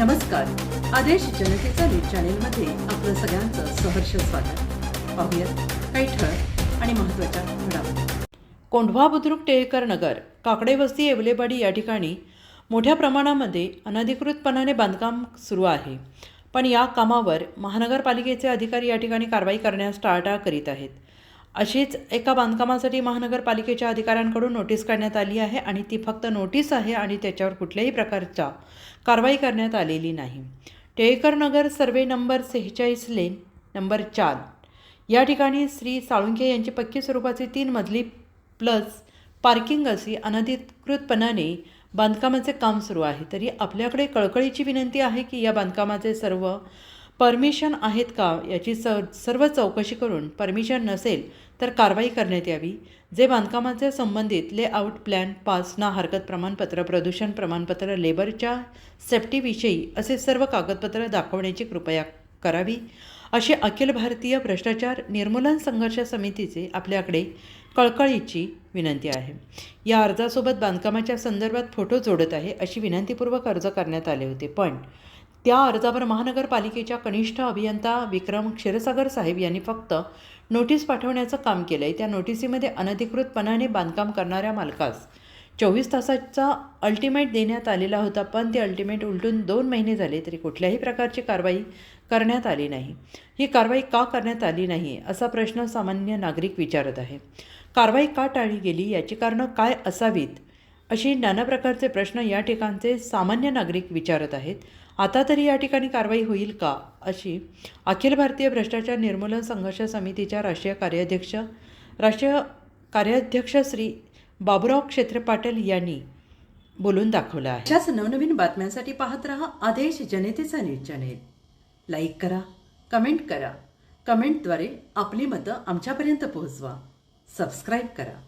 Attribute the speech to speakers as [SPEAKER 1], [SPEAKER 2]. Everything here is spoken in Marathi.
[SPEAKER 1] नमस्कार. आदेश जनतेचा न्यूज चॅनेलमध्ये आपलं सगळ्यांचं सहर्ष स्वागत. पाहुयात काही ठळक आणि महत्त्वाच्या घडामोडी. कोंढवा बुद्रुक टेळकर नगर काकडेवस्ती येवलेबाडी येवलेवाडी या ठिकाणी मोठ्या प्रमाणामध्ये अनधिकृतपणाने बांधकाम सुरू आहे. पण या कामावर महानगरपालिकेचे अधिकारी या ठिकाणी कारवाई करण्यास टाळटाळ करीत आहेत. अशीच एका बांधकामासाठी महानगरपालिकेच्या अधिकाऱ्यांकडून नोटीस काढण्यात आली आहे आणि ती फक्त नोटीस आहे आणि त्याच्यावर कुठल्याही प्रकारच्या कारवाई करण्यात आलेली नाही. टेळकर नगर सर्वे नंबर सेहेचाळीस लेन नंबर चार. या ठिकाणी श्री साळुंखे यांची पक्की स्वरूपाची तीन मजली प्लस पार्किंग अशी अनधिकृतपणाने बांधकामाचे काम सुरू आहे. तरी आपल्याकडे कळकळीची विनंती आहे की या बांधकामाचे सर्व परमिशन आहेत का याची स सर्व चौकशी करून परमिशन नसेल तर कारवाई करण्यात यावी. जे बांधकामाचे संबंधित लेआउट प्लॅन पास ना हरकत प्रमाणपत्र प्रदूषण प्रमाणपत्र लेबरच्या सेफ्टीविषयी असे सर्व कागदपत्र दाखवण्याची कृपया करावी. असे अखिल भारतीय भ्रष्टाचार निर्मूलन संघर्ष समितीचे आपल्याकडे कळकळीची विनंती आहे. या अर्जासोबत बांधकामाच्या संदर्भात फोटो जोडत आहे अशी विनंतीपूर्वक अर्ज करण्यात आले होते. पण त्या अर्जावर महानगरपालिकेच्या कनिष्ठ अभियंता विक्रम क्षीरसागर साहेब यांनी फक्त नोटीस पाठवण्याचं काम केलं आहे त्या नोटिसीमध्ये अनधिकृतपणाने बांधकाम करणाऱ्या मालकास चोवीस तासाचा अल्टिमेट देण्यात आलेला होता पण ते अल्टिमेट उलटून दोन महिने झाले तरी कुठल्याही प्रकारची कारवाई करण्यात आली नाही. ही कारवाई का करण्यात आली नाही असा प्रश्न सामान्य नागरिक विचारत आहे. कारवाई का टाळली गेली याची कारणं काय असावीत? अशी नाना प्रकारचे प्रश्न या ठिकाणचे सामान्य नागरिक विचारत आहेत. आता तरी या ठिकाणी कारवाई होईल का? अशी अखिल भारतीय भ्रष्टाचार निर्मूलन संघर्ष समितीच्या राष्ट्रीय कार्याध्यक्ष राष्ट्रीय कार्याध्यक्ष श्री बाबुराव क्षेत्र पाटील यांनी बोलून दाखवलं आहे. अशाच नवनवीन बातम्यांसाठी पाहत रहा आदेश जनतेचा न्यूज चॅनेल. लाईक करा कमेंट करा. कमेंटद्वारे आपली मतं आमच्यापर्यंत पोहोचवा. सबस्क्राईब करा.